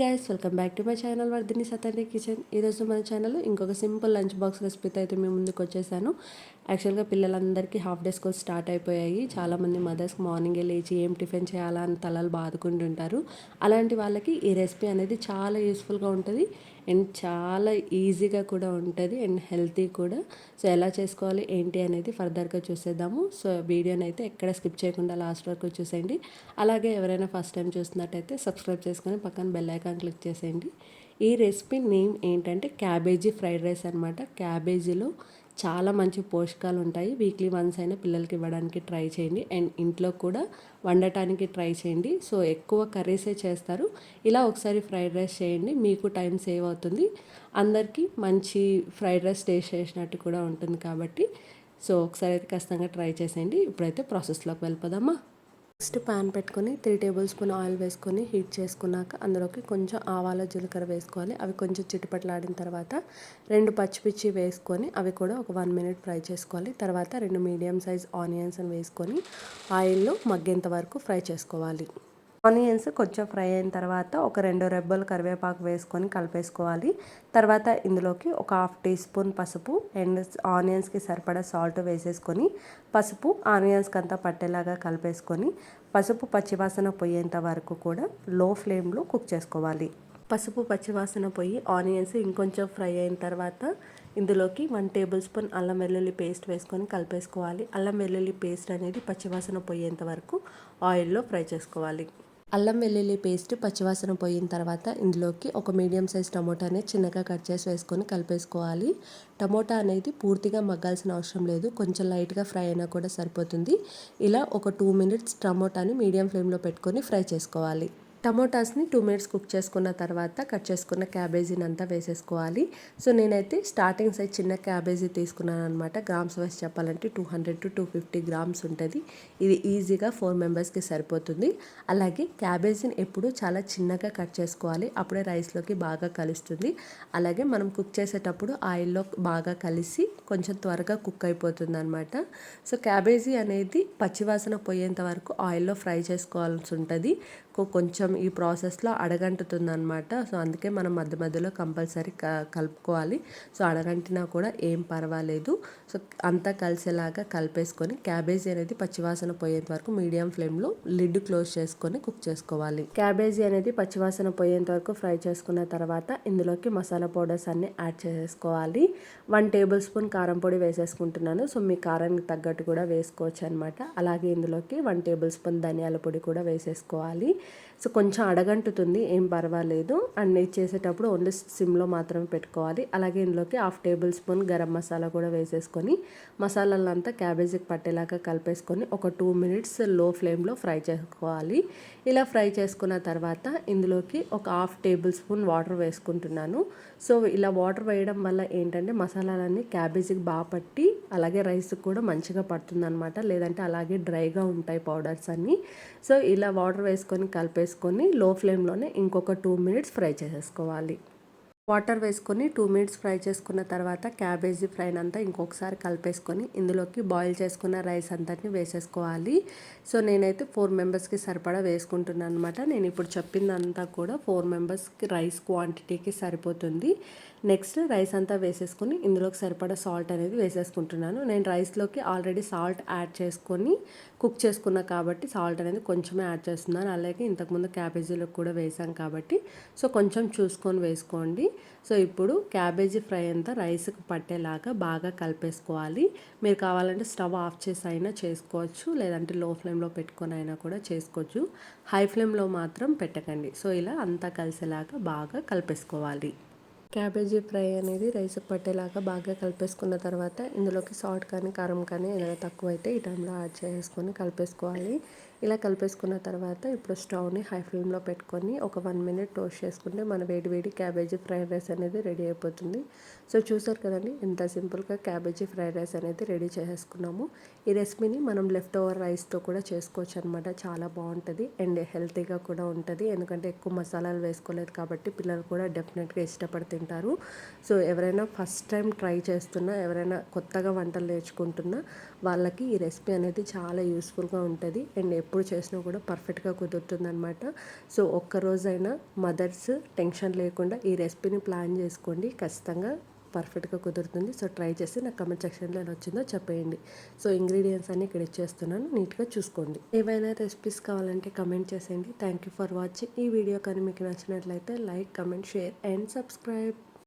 Guys welcome back to my channel Vardhini Satarni kitchen ఈరోజు మన channel ఇంకొక simple lunch box రెసిపీతో అయితే మేము ముందుకు వచ్చేసాను. యాక్చువల్గా పిల్లలందరికీ హాఫ్ డే స్కూల్ స్టార్ట్ అయిపోయాయి. చాలామంది మదర్స్ మార్నింగే లేచి ఏం టిఫిన్ చేయాలా అని తలలు బాదుకుంటుంటారు అలాంటి వాళ్ళకి ఈ రెసిపీ అనేది చాలా యూస్ఫుల్గా ఉంటుంది అండ్ చాలా ఈజీగా కూడా ఉంటుంది అండ్ హెల్తీ కూడా. సో ఎలా చేసుకోవాలి ఏంటి అనేది ఫర్దర్గా చూసేద్దాము. సో వీడియోని అయితే ఎక్కడ స్కిప్ చేయకుండా లాస్ట్ వరకు చూసేయండి. అలాగే ఎవరైనా ఫస్ట్ టైం చూస్తున్నట్టయితే సబ్స్క్రైబ్ చేసుకొని పక్కన బెల్ ఐకాన్ క్లిక్ చేసేయండి. ఈ రెసిపీ నేమ్ ఏంటంటే క్యాబేజీ ఫ్రైడ్ రైస్ అనమాట క్యాబేజీలో చాలా మంచి పోషకాలు ఉంటాయి. వీక్లీ వన్స్ అయినా పిల్లలకి ఇవ్వడానికి ట్రై చేయండి. అండ్ ఇంట్లో కూడా వండటానికి ట్రై చేయండి. సో ఎక్కువ కర్రీసే చేస్తారు. ఇలా ఒకసారి ఫ్రైడ్ రైస్ చేయండి. మీకు టైం సేవ్ అవుతుంది. అందరికీ మంచి ఫ్రైడ్ రైస్ టేస్ట్ చేసినట్టు కూడా ఉంటుంది కాబట్టి. సో ఒకసారి అయితే ఖచ్చితంగా ట్రై చేసేయండి. ఇప్పుడైతే ప్రాసెస్లోకి వెళ్ళిపోదామా? నెక్స్ట్ ప్యాన్ పెట్టుకొని త్రీ టేబుల్ స్పూన్ ఆయిల్ వేసుకొని హీట్ చేసుకున్నాక అందులోకి కొంచెం ఆవాల జీలకర్ర వేసుకోవాలి. అవి కొంచెం చిటిపట్లాడిన తర్వాత రెండు పచ్చిపిచ్చి వేసుకొని అవి కూడా ఒక వన్ మినిట్ ఫ్రై చేసుకోవాలి. తర్వాత రెండు మీడియం సైజ్ ఆనియన్స్ వేసుకొని ఆయిల్లో మగ్గేంత వరకు ఫ్రై చేసుకోవాలి. ఆనియన్స్ కొంచెం ఫ్రై అయిన తర్వాత ఒక రెండు రెబ్బలు కరివేపాకు వేసుకొని కలిపేసుకోవాలి. తర్వాత ఇందులోకి ఒక హాఫ్ టీ స్పూన్ పసుపు అండ్ ఆనియన్స్కి సరిపడా సాల్ట్ వేసేసుకొని పసుపు ఆనియన్స్కి అంతా పట్టేలాగా కలిపేసుకొని పసుపు పచ్చివాసన పోయేంత వరకు కూడా లో ఫ్లేమ్లో కుక్ చేసుకోవాలి. పసుపు పచ్చివాసన పోయి ఆనియన్స్ ఇంకొంచెం ఫ్రై అయిన తర్వాత ఇందులోకి వన్ టేబుల్ స్పూన్ అల్లం వెల్లుల్లి పేస్ట్ వేసుకొని కలిపేసుకోవాలి. అల్లం వెల్లుల్లి పేస్ట్ అనేది పచ్చివాసన పోయేంత వరకు ఆయిల్లో ఫ్రై చేసుకోవాలి. అల్లం వెల్లుల్లి పేస్ట్ పచ్చివాసన పోయిన తర్వాత ఇందులోకి ఒక మీడియం సైజ్ టమోటాని చిన్నగా కట్ చేసి వేసుకొని కలిపేసుకోవాలి. టమోటా అనేది పూర్తిగా మగ్గాల్సిన అవసరం లేదు. కొంచెం లైట్గా ఫ్రై అయినా కూడా సరిపోతుంది. ఇలా ఒక టూ మినిట్స్ టమోటాని మీడియం ఫ్లేమ్లో పెట్టుకొని ఫ్రై చేసుకోవాలి. టమోటాస్ని టూ మినిట్స్ కుక్ చేసుకున్న తర్వాత కట్ చేసుకున్న క్యాబేజీని అంతా వేసేసుకోవాలి. సో నేనైతే స్టార్టింగ్ సైజ్ చిన్న క్యాబేజీ తీసుకున్నాను అనమాట గ్రామ్స్ వైజ్ చెప్పాలంటే two hundred to two fifty grams ఉంటుంది. ఇది ఈజీగా ఫోర్ మెంబర్స్కి సరిపోతుంది. అలాగే క్యాబేజీని ఎప్పుడు చాలా చిన్నగా కట్ చేసుకోవాలి. అప్పుడే రైస్లోకి బాగా కలుస్తుంది. అలాగే మనం కుక్ చేసేటప్పుడు ఆయిల్లో బాగా కలిసి కొంచెం త్వరగా కుక్ అయిపోతుంది అనమాట సో క్యాబేజీ అనేది పచ్చివాసన పోయేంత వరకు ఆయిల్లో ఫ్రై చేసుకోవాల్సి ఉంటుంది. కొంచెం ఈ ప్రాసెస్లో అడగంటుతుందనమాట సో అందుకే మనం మధ్య మధ్యలో కంపల్సరీ కలుపుకోవాలి. సో అడగంటినా కూడా ఏం పర్వాలేదు. సో అంతా కలిసేలాగా కలిపేసుకొని క్యాబేజీ అనేది పచ్చివాసన పోయేంత వరకు మీడియం ఫ్లేమ్లో లిడ్ క్లోజ్ చేసుకొని కుక్ చేసుకోవాలి. క్యాబేజీ అనేది పచ్చివాసన పోయేంత వరకు ఫ్రై చేసుకున్న తర్వాత ఇందులోకి మసాలా పౌడర్స్ అన్ని యాడ్ చేసుకోవాలి. వన్ టేబుల్ స్పూన్ కారం పొడి వేసేసుకుంటున్నాను. సో మీ కారానికి తగ్గట్టు కూడా వేసుకోవచ్చు అనమాట అలాగే ఇందులోకి వన్ టేబుల్ స్పూన్ ధనియాల పొడి కూడా వేసేసుకోవాలి. సో కొంచెం అడగంటుతుంది ఏం పర్వాలేదు. అండ్ ఇది చేసేటప్పుడు ఓన్లీ సిమ్లో మాత్రమే పెట్టుకోవాలి. అలాగే ఇందులోకి half table spoon garam masala కూడా వేసేసుకొని మసాలాలంతా క్యాబేజీకి పట్టేలాగా కలిపేసుకొని ఒక టూ మినిట్స్లో ఫ్లేమ్లో ఫ్రై చేసుకోవాలి. ఇలా ఫ్రై చేసుకున్న తర్వాత ఇందులోకి ఒక హాఫ్ టేబుల్ స్పూన్ వాటర్ వేసుకుంటున్నాను. సో ఇలా వాటర్ వేయడం వల్ల ఏంటంటే మసాలాలన్నీ క్యాబేజీకి బాగా పట్టి అలాగే రైస్ కూడా మంచిగా పడుతుందన్నమాట. లేదంటే అలాగే డ్రైగా ఉంటాయి పౌడర్స్ అన్నీ. సో ఇలా వాటర్ వేసుకొని కలిపేసుకొని లో ఫ్లేమ్లోనే ఇంకొక టూ మినిట్స్ ఫ్రై చేసేసుకోవాలి. వాటర్ వేసుకొని టూ మినిట్స్ ఫ్రై చేసుకున్న తర్వాత క్యాబేజీ ఫ్రైన్ అంతా ఇంకొకసారి కలిపేసుకొని ఇందులోకి బాయిల్ చేసుకున్న రైస్ అంతటిని వేసేసుకోవాలి. సో నేనైతే ఫోర్ మెంబర్స్కి సరిపడా వేసుకుంటున్నాను అనమాట నేను ఇప్పుడు చెప్పిందంతా కూడా ఫోర్ మెంబర్స్కి రైస్ క్వాంటిటీకి సరిపోతుంది. నెక్స్ట్ రైస్ అంతా వేసేసుకొని ఇందులోకి సరిపడా సాల్ట్ అనేది వేసేసుకుంటున్నాను. నేను రైస్లోకి ఆల్రెడీ సాల్ట్ యాడ్ చేసుకొని కుక్ చేసుకున్నా కాబట్టి సాల్ట్ అనేది కొంచెమే యాడ్ చేస్తున్నాను. అలాగే ఇంతకుముందు క్యాబేజీలో కూడా వేసాం కాబట్టి సో కొంచెం చూసుకొని వేసుకోండి. సో ఇప్పుడు క్యాబేజీ ఫ్రై అంతా రైస్కి పట్టేలాగా బాగా కలిపేసుకోవాలి. మీరు కావాలంటే స్టవ్ ఆఫ్ చేసి అయినా చేసుకోవచ్చు లేదంటే లో ఫ్లేమ్లో పెట్టుకొని అయినా కూడా చేసుకోవచ్చు. హై ఫ్లేమ్లో మాత్రం పెట్టకండి. సో ఇలా అంతా కలిసేలాగా బాగా కలిపేసుకోవాలి. క్యాబేజీ ఫ్రై అనేది రైస్ పట్టేలాగా బాగా కలిపేసుకున్న తర్వాత ఇందులోకి సాల్ట్ కానీ కారం కానీ ఏదైనా తక్కువ అయితే ఈ టైంలో యాడ్ చేసుకొని కలిపేసుకోవాలి. ఇలా కలిపేసుకున్న తర్వాత ఇప్పుడు స్టవ్ని హై ఫ్లేమ్లో పెట్టుకొని ఒక వన్ మినిట్ టోస్ట్ చేసుకుంటే మన వేడి వేడి క్యాబేజీ ఫ్రైడ్ రైస్ అనేది రెడీ అయిపోతుంది. సో చూసారు కదండి ఇంత సింపుల్గా క్యాబేజీ ఫ్రైడ్ రైస్ అనేది రెడీ చేసేసుకున్నాము. ఈ రెసిపీని మనం లెఫ్ట్ ఓవర్ రైస్తో కూడా చేసుకోవచ్చు అనమాట చాలా బాగుంటుంది అండ్ హెల్తీగా కూడా ఉంటుంది. ఎందుకంటే ఎక్కువ మసాలాలు వేసుకోలేదు కాబట్టి పిల్లలు కూడా డెఫినెట్గా ఇష్టపడి తింటారు. సో ఎవరైనా ఫస్ట్ టైం ట్రై చేస్తున్నా ఎవరైనా కొత్తగా వంటలు నేర్చుకుంటున్నా వాళ్ళకి ఈ రెసిపీ అనేది చాలా యూస్ఫుల్గా ఉంటుంది. అండ్ ఎప్పుడు చేసినా కూడా పర్ఫెక్ట్గా కుదురుతుందనమాట సో ఒక్కరోజైనా మదర్స్ టెన్షన్ లేకుండా ఈ రెసిపీని ప్లాన్ చేసుకోండి. ఖచ్చితంగా పర్ఫెక్ట్గా కుదురుతుంది. సో ట్రై చేసి నాకు కమెంట్ సెక్షన్లో ఎలా వచ్చిందో చెప్పేయండి. సో ఇంగ్రీడియంట్స్ అన్ని ఇక్కడ ఇచ్చేస్తున్నాను. నీట్గా చూసుకోండి. ఏవైనా రెసిపీస్ కావాలంటే కమెంట్ చేసేయండి. Thank you for watching. ఈ వీడియో కానీ మీకు నచ్చినట్లయితే like comment share and subscribe.